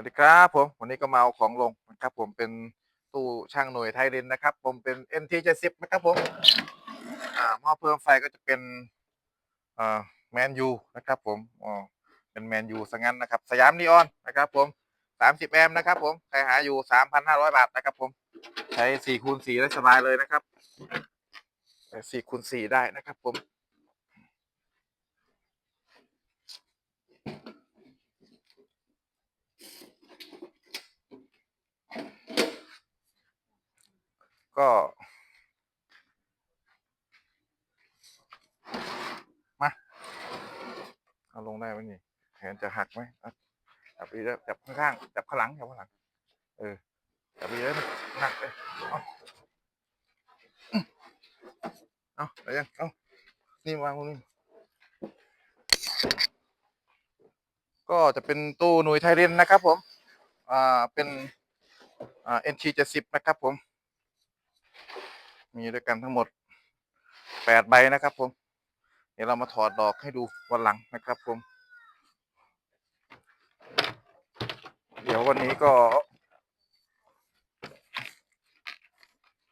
วัสดีครับผมวันนี้ก็มาเอาของลงนะครับผมเป็นตู้ช่างหน่วยไทยรินนะครับ ผมเป็น NT 70นะครับผมอ่าหม้อเพิ่มไฟก็จะเป็นอ่าแมนยูนะครับผมอ๋อเป็นแมนยูซะงั้นนะครับ สยามนีออนนะครับผม 30 แอมป์นะครับผมใครหาอยู่ 3,500 บาทนะครับผม ใช้4คูณ4ได้สบายเลยนะครับ4คูณ4ได้นะครับผม ก็ มา เอาลงได้ไหมนี่แขนจะหักไหมจับดีแล้วจับข้างๆจับข้างหลังจับข้างหลัง เออจับดีแล้วหนักเลยเอาเอาอะไรยังเอานี่วางตรงนี้ก็จะเป็นตู้หน่วยไทยเรนนะครับผม อ่า เป็น อ่า NT 70นะครับผม มีด้วยกันทั้งหมดแปดใบนะครับ ผม เดี๋ยวเรามาถอดดอกให้ดูวันหลังนะครับ ผม เดี๋ยววันนี้ก็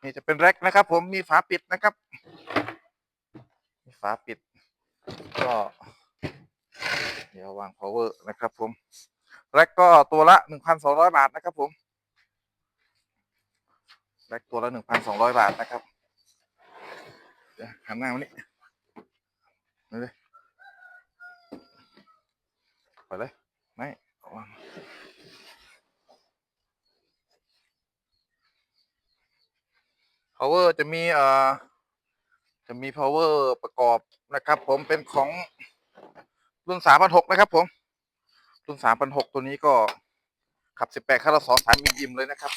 นี่จะเป็นแร็กนะครับ ผมมีฝาปิดนะครับ มีฝาปิด ก็ เดี๋ยววาง power นะครับ ผมแร็กก็ตัวละหนึ่งพันสองร้อยบาทนะครับ ผม แร็กตัวละหนึ่งพันสองร้อยบาทนะครับเดี๋ยวหันหน้ามานี่นี่เลยไปเลย ไม่เอาวาง power จะมีเอ่อจะมี power ประกอบนะครับผมเป็นของรุ่นสามพันหกนะครับผม รุ่นสามพันหกตัวนี้ก็ขับสิบแปดคาราสองสามมิลยิมเลยนะครับ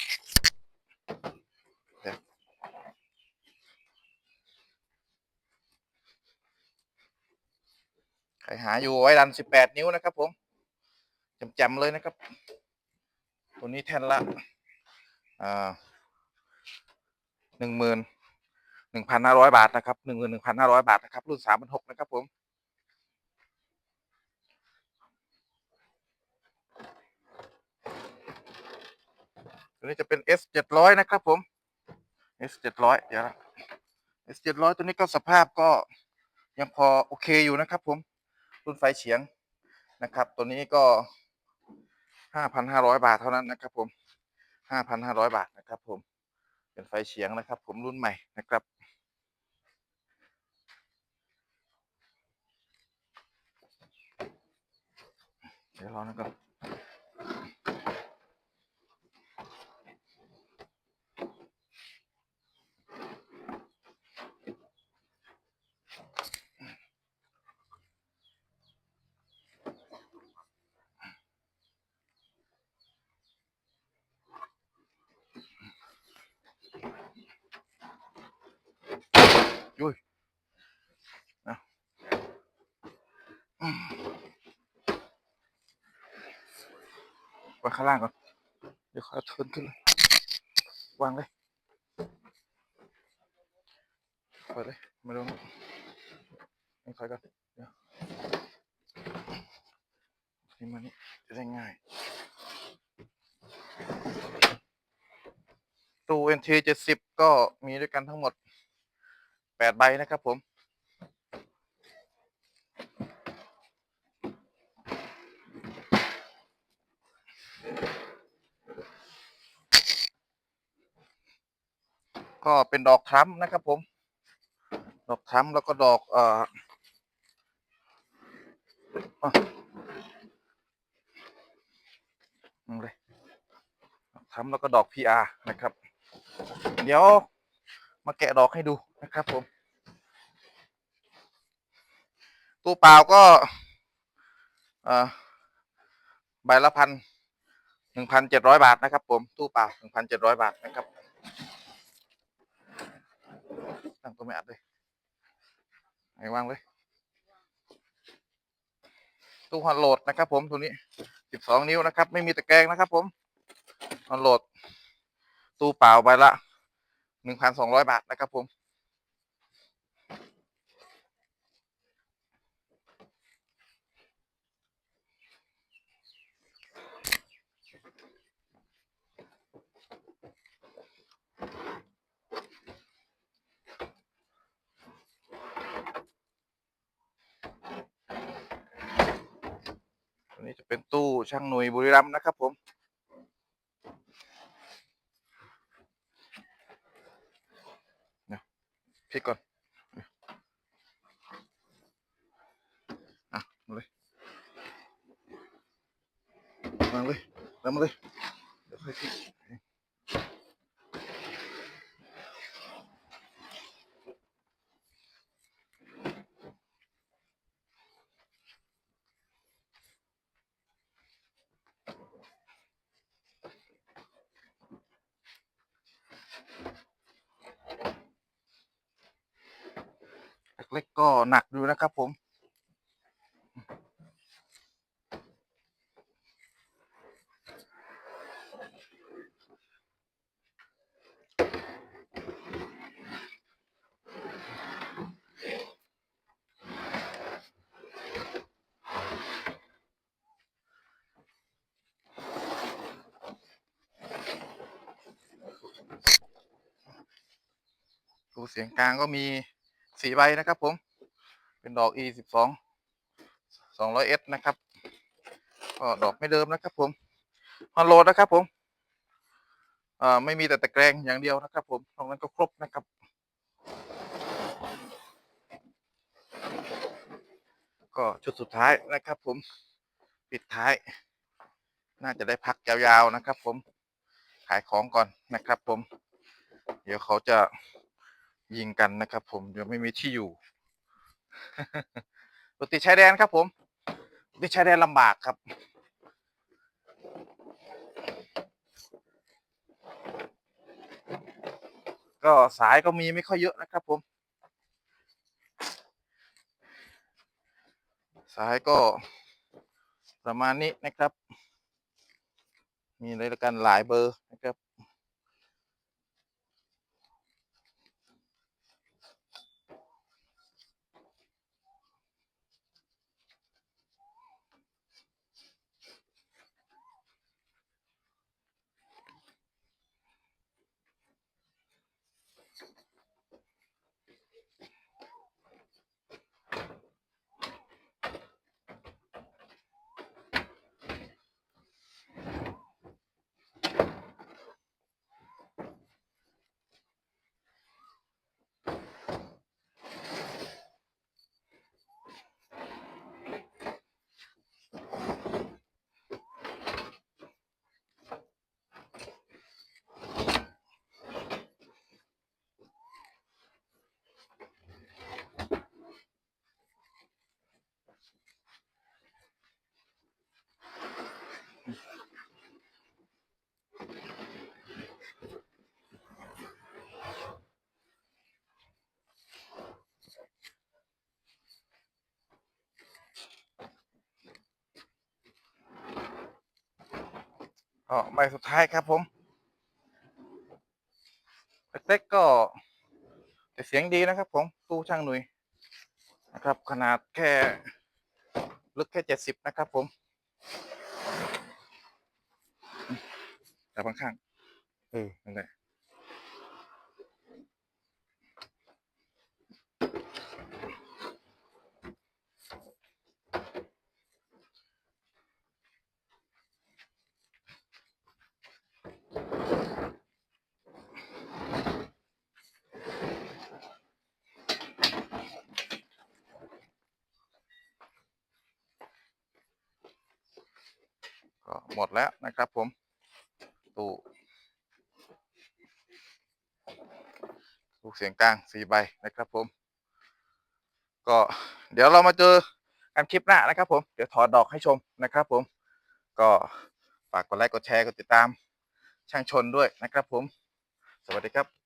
รหาอยู่ไว้ดันสิบแปดนิ้วนะครับ ผมจำๆเลยนะครับ ตัวนี้แท่นละหนึ่งหมื่นหนึ่งพันห้าร้อยบาทนะครับหนึ่งหมื่นหนึ่งพันห้าร้อยบาทนะครับ รุ่นสามพันหกนะครับ ผมตัวนี้จะเป็น S เจ็ดร้อยนะครับ ผม S เจ็ดร้อยเดี๋ยวนะ S เจ็ดร้อยตัวนี้ก็สภาพก็ยังพอโอเคอยู่นะครับ ผม รุ่นไฟเฉียงนะครับ ตัวนี้ก็ห้าพันห้าร้อยบาทเท่านั้นนะครับผมห้าพันห้าร้อยบาทนะครับผม เป็นไฟเฉียงนะครับ ผมรุ่นใหม่นะครับ เดี๋ยวรอนะครับ ยุ้ยเอาอืมวางข้างล่างก่อน เดี๋ยวเขาเทินขึ้นเลย วางเลยปล่อยเลยม่ต้องไม่ค่อยกันเดี๋ยวนี่มานี่จะได้ง่ายตู้ NT 70 ก็มีด้วยกันทั้งหมด แปดใบนะครับผมก็เป็นดอกทรัมป์นะครับผม ดอกทรัมป์แล้วก็ดอกเอ่ออะนี่เลยดอกทรัมป์แล้วก็ดอก PR นะครับ เดี๋ยวมาแกะดอกให้ดู นะครับผม ตู้เปล่าก็ใบละพันหนึ่งพันเจ็ดร้อยบาทนะครับ ผม ตู้เปล่าหนึ่งพันเจ็ดร้อยบาทนะครับตั้งตัวไม่อัดเลยไหนวางเลย ตู้ฮอนโหลดนะครับ ผมตัวนี้สิบสองนิ้วนะครับ ไม่มีตะแกรงนะครับ ผมฮอนโหลด ตู้เปล่าใบละหนึ่งพันสองร้อยบาทนะครับ ผม เป็นตู้ช่างหนุยบุรีรัมย์นะครับผม เนี่ยพลิกก่อนอะมาเลยมาเลยแล้วมาเลยเดี๋ยวค่อยพลิก เล็กก็หนักดูนะครับผมตัวเสียงกลางก็มี สี่ใบนะครับ ผม เป็นดอก e สิบสองสองร้อยเอสนะครับ ก็ดอกไม่เดิมนะครับ ผมฮอนโลดนะครับ ผมอ่าไม่มีแต่ตะแกรงอย่างเดียวนะครับ ผมตรงนั้นก็ครบนะครับก็ชุดสุดท้ายนะครับ ผมปิดท้าย น่าจะได้พักยาวๆนะครับ ผมขายของก่อนนะครับ ผม เดี๋ยวเขาจะ ยิงกันนะครับ ผมเดี๋ยวไม่มีที่อยู่รถติดชายแดนครับผมรถติดชายแดนลำบากครับ ก็สายก็มีไม่ค่อยเยอะนะครับ ผม สายก็ประมาณนี้นะครับ มีอะไรกันหลายเบอร์นะครับ ก็ใบสุดท้ายครับผมเล็กๆก็แต่เสียงดีนะครับผมตู้ช่างหนุยนะครับ ขนาดแค่ลึกแค่เจ็ดสิบนะครับผมแต่ข้างเออนั่นแหละก็ หมดแล้วนะครับผมตู้ลูกเสียงกลางสี่ใบนะครับผม ก็เดี๋ยวเรามาเจอกันคลิปหน้านะครับผม เดี๋ยวถอดดอกให้ชมนะครับผม ก็ฝากกดไลค์กดแชร์กดติดตามช่างชนด้วยนะครับผม สวัสดีครับ